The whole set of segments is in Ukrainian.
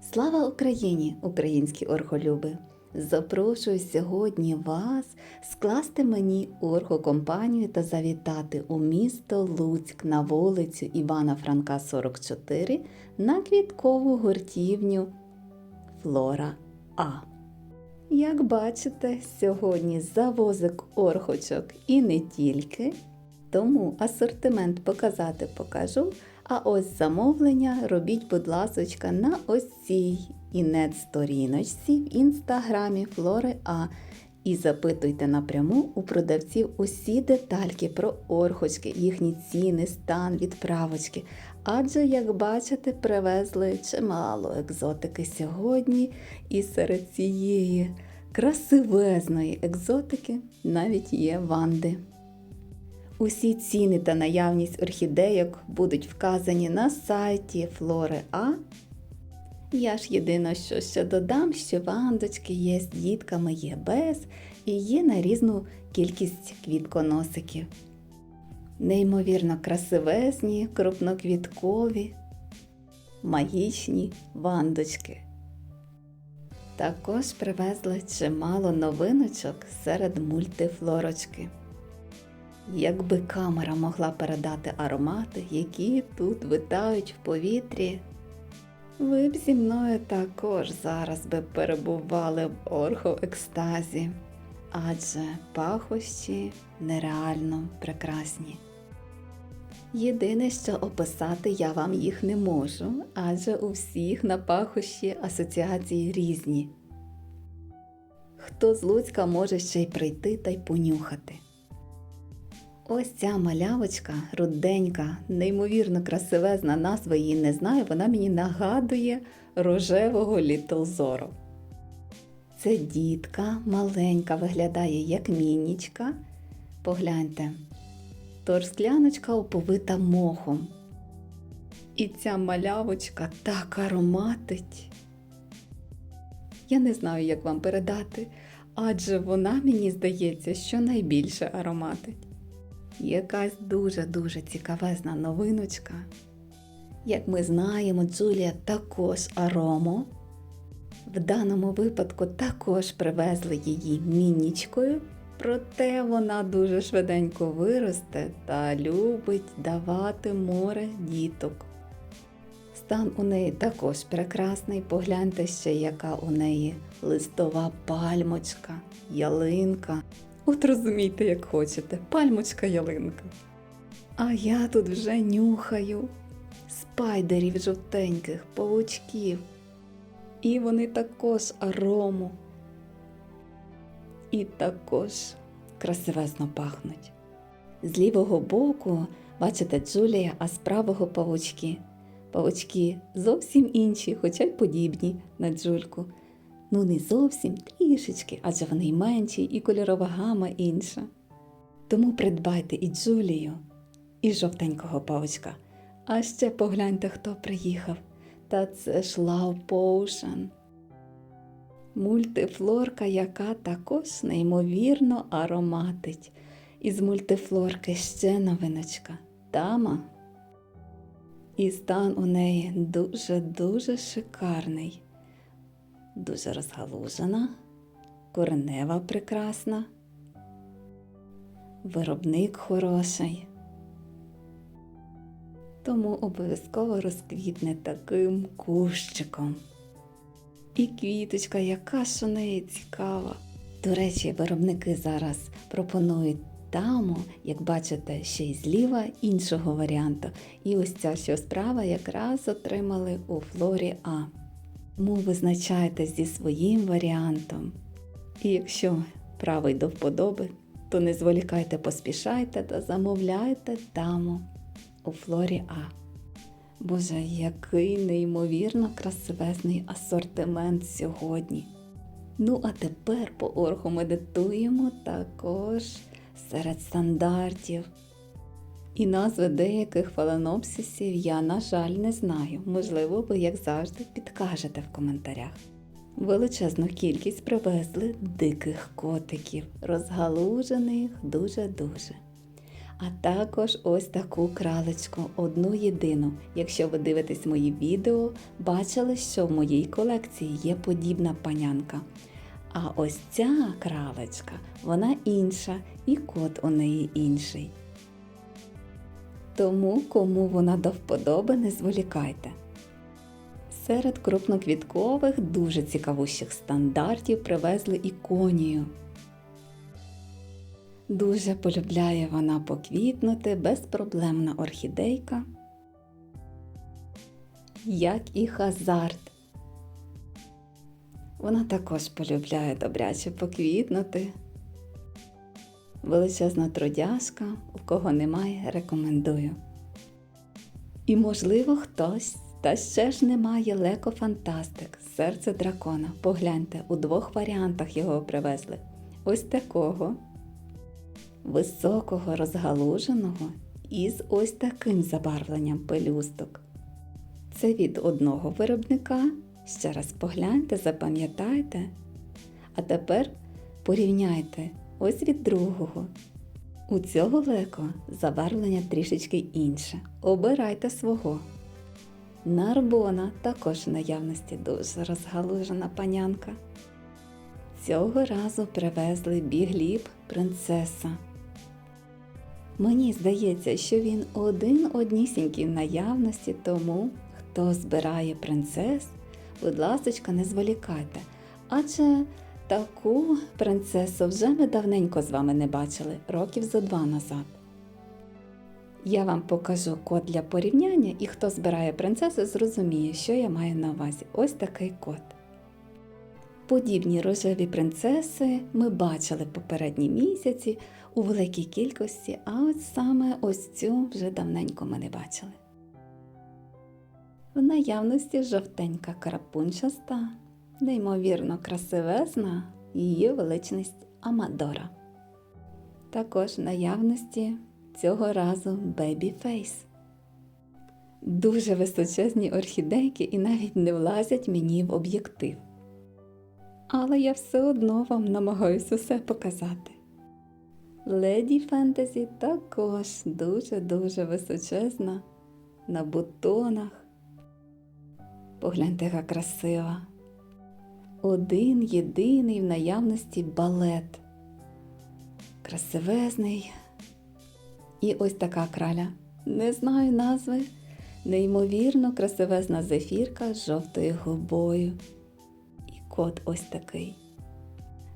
Слава Україні, українські орхолюби! Запрошую сьогодні вас скласти мені орхокомпанію та завітати у місто Луцьк на вулицю Івана Франка 44 на квіткову гуртівню Флора А. Як бачите, сьогодні завозик орхочок і не тільки, тому асортимент показати покажу. А ось замовлення робіть, будь ласочка, на ось цій інет-сторіночці в інстаграмі Флори А. І запитуйте напряму у продавців усі детальки про орхочки, їхні ціни, стан, відправочки. Адже, як бачите, привезли чимало екзотики сьогодні, і серед цієї красивезної екзотики навіть є ванди. Усі ціни та наявність орхідейок будуть вказані на сайті А. Я ж єдине, що ще додам, що вандочки є з дітками, є без і є на різну кількість квітконосиків. Неймовірно красивезні, крупноквіткові, магічні вандочки. Також привезли чимало новиночок серед мультифлорочки. Якби камера могла передати аромати, які тут витають в повітрі, ви б зі мною також зараз би перебували в орхоекстазі, адже пахощі нереально прекрасні. Єдине, що описати я вам їх не можу, адже у всіх на пахощі асоціації різні. Хто з Луцька може ще й прийти та й понюхати. Ось ця малявочка, руденька, неймовірно красивезна назва її не знаю, вона мені нагадує рожевого Літл Зоро. Це дітка маленька, виглядає як мінічка. Погляньте, торскляночка оповита мохом. І ця малявочка так ароматить. Я не знаю, як вам передати, адже вона, мені здається, що найбільше ароматить якась дуже-дуже цікавезна новиночка. Як ми знаємо, Джулія також аромо. В даному випадку також привезли її мінічкою, проте вона дуже швиденько виросте та любить давати море діток. Стан у неї також прекрасний, погляньте ще, яка у неї листова пальмочка, ялинка. От розумійте, як хочете, пальмочка ялинка. А я тут вже нюхаю спайдерів жовтеньких, павучків. І вони також арому. І також красивезно пахнуть. З лівого боку, бачите, Джулія, а з правого павучки. Павучки зовсім інші, хоча й подібні на Джульку. Ну, не зовсім трішечки, адже вони й менші, і кольорова гама інша. Тому придбайте і Джулію, і жовтенького павочка. А ще погляньте, хто приїхав. Та це ж Love Potion. Мультифлорка, яка також неймовірно ароматить. Із мультифлорки ще новиночка. Тама. І стан у неї дуже-дуже шикарний дуже розгалужена, коренева прекрасна, виробник хороший. Тому обов'язково розквітне таким кущиком. І квіточка, яка ж у неї цікава. До речі, виробники зараз пропонують таму, як бачите, ще й зліва іншого варіанту. І ось ця що справа якраз отримали у флорі А. Тому визначайтесь зі своїм варіантом. І якщо правий до вподоби, то не зволікайте, поспішайте та замовляйте таму у флорі А. Боже, який неймовірно красивезний асортимент сьогодні. Ну, а тепер по орху медитуємо також серед стандартів. І назви деяких фаленопсисів я, на жаль, не знаю. Можливо, ви, як завжди, підкажете в коментарях. Величезну кількість привезли диких котиків, розгалужених дуже-дуже. а також ось таку кралечку, одну єдину. Якщо ви дивитесь мої відео, бачили, що в моїй колекції є подібна панянка. А ось ця кралечка, вона інша, і кот у неї інший. Тому, кому вона до вподоби, не зволікайте. Серед крупноквіткових дуже цікавущих стандартів привезли іконію. Дуже полюбляє вона поквітнути безпроблемна орхідейка, як і хазард. Вона також полюбляє добряче поквітнути. Величезна трудяжка, у кого немає, рекомендую. І, можливо, хтось, та ще ж немає Леко Фантастик, серце дракона. Погляньте, у двох варіантах його привезли. Ось такого високого розгалуженого із ось таким забарвленням пелюсток. Це від одного виробника. Ще раз погляньте, запам'ятайте. А тепер порівняйте ось від другого. У цього леко забарвлення трішечки інше. Обирайте свого. Нарбона також в наявності дуже розгалужена панянка. Цього разу привезли бігліб принцеса. Мені здається, що він один однісінький в наявності, тому хто збирає принцес, будь ласочка, не зволікайте. Адже таку принцесу вже ми давненько з вами не бачили, років зо два назад. Я вам покажу код для порівняння, і хто збирає принцесу, зрозуміє, що я маю на увазі. Ось такий код. Подібні рожеві принцеси ми бачили попередні місяці у великій кількості, а от саме ось цю вже давненько ми не бачили. В наявності жовтенька крапунчаста, неймовірно красивезна її величність Амадора. Також в наявності цього разу Baby Face. Дуже височезні орхідейки і навіть не влазять мені в об'єктив. Але я все одно вам намагаюся усе показати. Леді Фентезі також дуже-дуже височезна на бутонах. Погляньте, яка красива. Один єдиний в наявності балет. Красивезний. І ось така краля. Не знаю назви. Неймовірно красивезна зефірка з жовтою губою. І кот ось такий.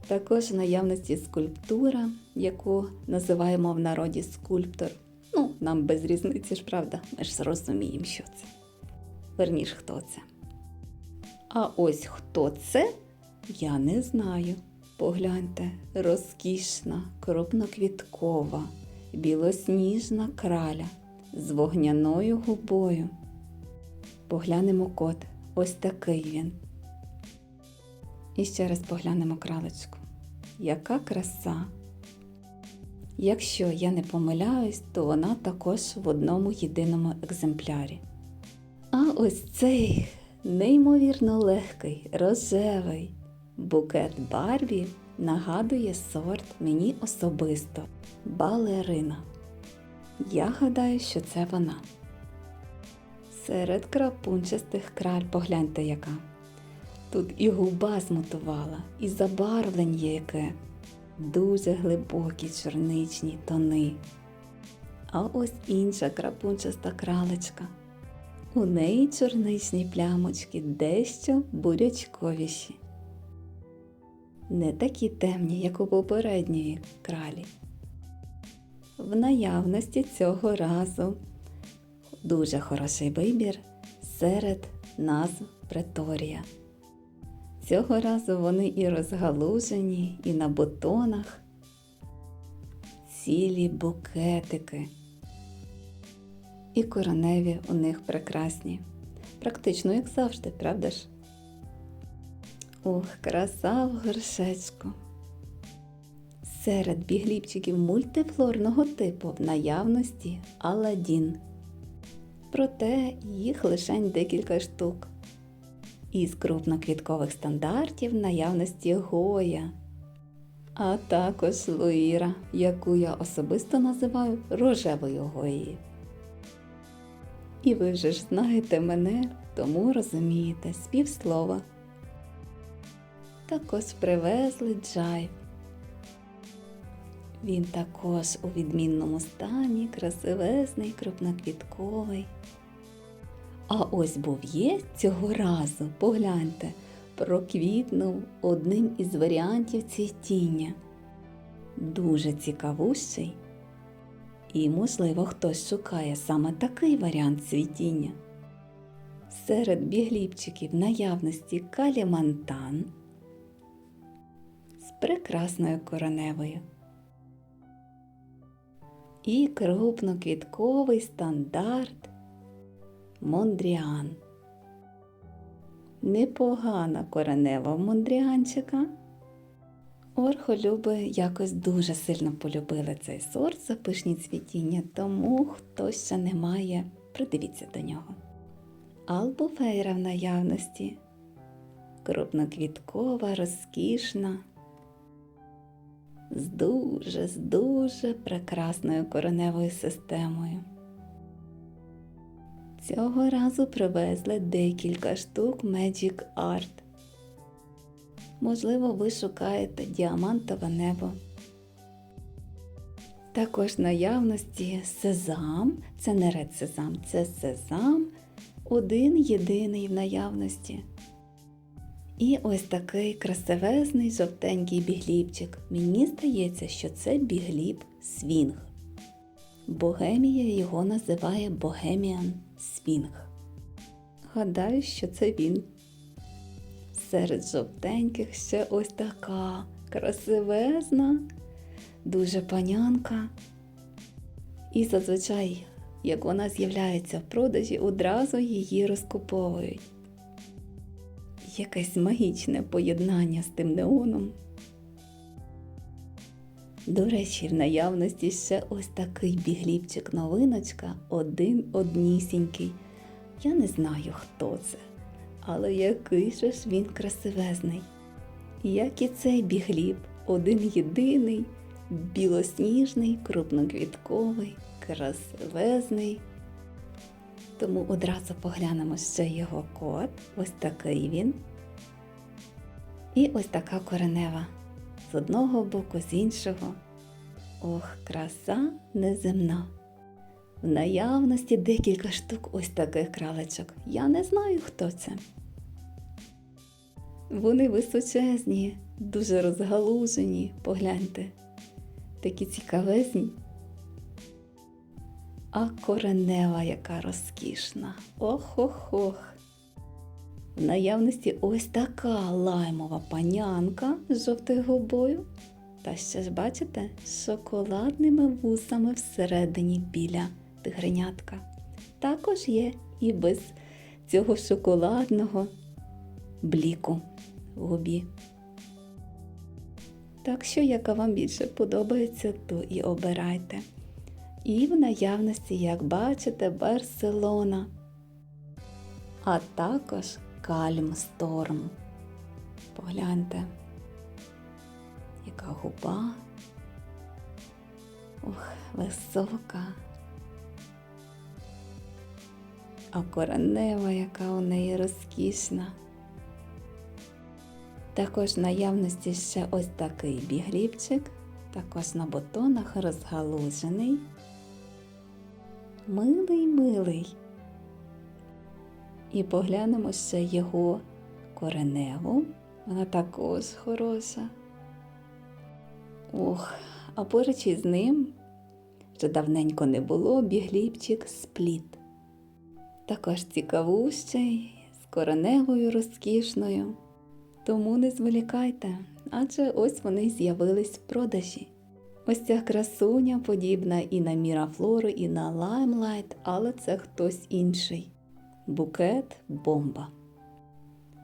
Також в наявності скульптура, яку називаємо в народі скульптор. Ну, нам без різниці ж, правда, ми ж зрозуміємо, що це. Верніш, хто це. А ось хто це, я не знаю. Погляньте, розкішна, крупноквіткова, білосніжна краля з вогняною губою. Поглянемо кот, ось такий він. І ще раз поглянемо кралечку. Яка краса! Якщо я не помиляюсь, то вона також в одному єдиному екземплярі. А ось цей неймовірно легкий, рожевий букет Барбі нагадує сорт мені особисто балерина. Я гадаю, що це вона. Серед крапунчастих краль погляньте яка. Тут і губа змутувала, і забарвлення яке, дуже глибокі чорничні тони. А ось інша крапунчаста кралечка. У неї чорничні плямочки дещо бурячковіші. Не такі темні, як у попередньої кралі. В наявності цього разу дуже хороший вибір серед назв преторія. Цього разу вони і розгалужені, і на бутонах, цілі букетики. І короневі у них прекрасні. Практично, як завжди, правда ж? Ох, краса в горшечку. Серед бігліпчиків мультифлорного типу в наявності Аладдін. Проте їх лише декілька штук. Із крупноквіткових стандартів в наявності Гоя. а також Луїра, яку я особисто називаю рожевою Гоєю. І ви вже ж знаєте мене, тому розумієте співслова. Також привезли джайв. Він також у відмінному стані, красивезний, крупноквітковий. А ось був'є цього разу, погляньте, проквітнув одним із варіантів цвітіння. Дуже цікавущий. І, можливо, хтось шукає саме такий варіант цвітіння. Серед бігліпчиків наявності калімантан з прекрасною короневою і крупноквітковий стандарт Мондріан. Непогана коренева в Мондріанчика. Орхолюби якось дуже сильно полюбили цей сорт за пишні цвітіння, тому хто ще не має, придивіться до нього. Албуфейра в наявності. Крупноквіткова, розкішна, з дуже, з дуже прекрасною кореневою системою. Цього разу привезли декілька штук Magic Art. Можливо, ви шукаєте діамантове небо. Також наявності сезам, це не ред сезам, це сезам, один єдиний в наявності. І ось такий красивезний жовтенький бігліпчик. Мені здається, що це бігліп свінг. Богемія його називає Богеміан Свінг. Гадаю, що це він. Серед жовтеньких ще ось така красивезна, дуже панянка. І зазвичай, як вона з'являється в продажі, одразу її розкуповують. Якесь магічне поєднання з тим неоном. До речі, в наявності ще ось такий бігліпчик новиночка, один однісінький. Я не знаю, хто це, але який же ж він красивезний. Як і цей бігліп, один єдиний, білосніжний, крупноквітковий, красивезний. Тому одразу поглянемо ще його код. Ось такий він. І ось така коренева. З одного боку, з іншого. Ох, краса неземна. В наявності декілька штук ось таких кралечок. Я не знаю, хто це. Вони височезні, дуже розгалужені, погляньте, такі цікавезні. А коренева яка розкішна. Ох-ох-ох. В наявності ось така лаймова панянка з жовтою губою. Та ще ж бачите, з шоколадними вусами всередині біля тигренятка. Також є і без цього шоколадного бліку в губі. Так що, яка вам більше подобається, то і обирайте. І в наявності, як бачите, Барселона, а також Кальм Сторм. Погляньте, яка губа. Ох, висока. А коренева, яка у неї розкішна. Також в наявності ще ось такий бігліпчик, також на бутонах розгалужений. Милий милий. І поглянемо ще його кореневу. Вона також хороша. Ох, а поруч із ним вже давненько не було бігліпчик спліт. Також цікавущий, з кореневою розкішною. Тому не зволікайте, адже ось вони з'явились в продажі. Ось ця красуня подібна і на Мірафлору, і на Лаймлайт, але це хтось інший. Букет бомба.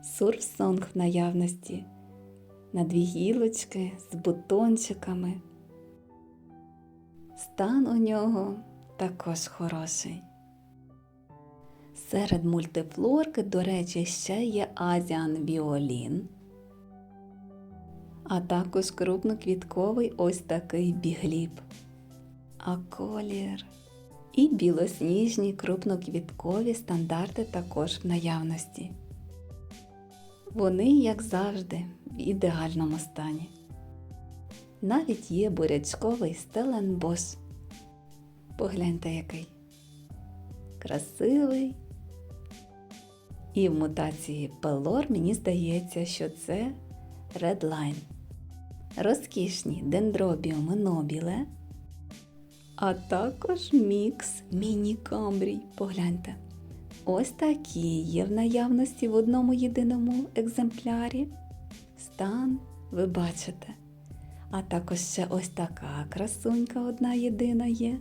Сурфсонг в наявності. На дві гілочки з бутончиками. Стан у нього також хороший. Серед мультифлорки, до речі, ще є Азіан Віолін. а також крупноквітковий ось такий бігліб. А колір і білосніжні крупноквіткові стандарти також в наявності. Вони, як завжди, в ідеальному стані. Навіть є бурячковий стеленбош. Погляньте який. Красивий. І в мутації Пелор мені здається, що це Redline. Розкішні дендробіуми нобіле. А також мікс міні-камбрій. Погляньте. Ось такі є в наявності в одному єдиному екземплярі. Стан ви бачите. А також ще ось така красунька одна єдина є.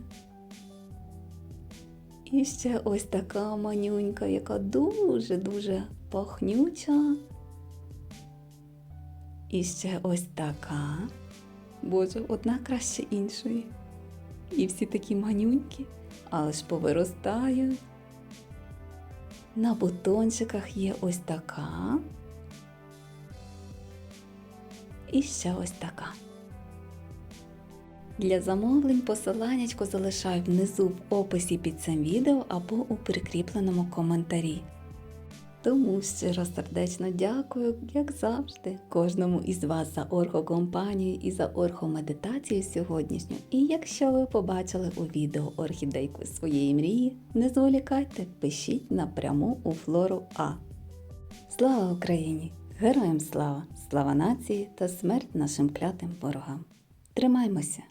І ще ось така манюнька, яка дуже-дуже пахнюча. І ще ось така. Боже, одна краще іншої. І всі такі манюнькі, але ж повиростають. На бутончиках є ось така. І ще ось така. Для замовлень посиланнячко залишаю внизу в описі під цим відео або у прикріпленому коментарі. Тому щиро сердечно дякую, як завжди, кожному із вас за орхокомпанію і за орхомедитацію сьогоднішню. І якщо ви побачили у відео орхідейку своєї мрії, не зволікайте, пишіть напряму у флору А. Слава Україні! Героям слава! Слава нації та смерть нашим клятим ворогам! Тримаймося!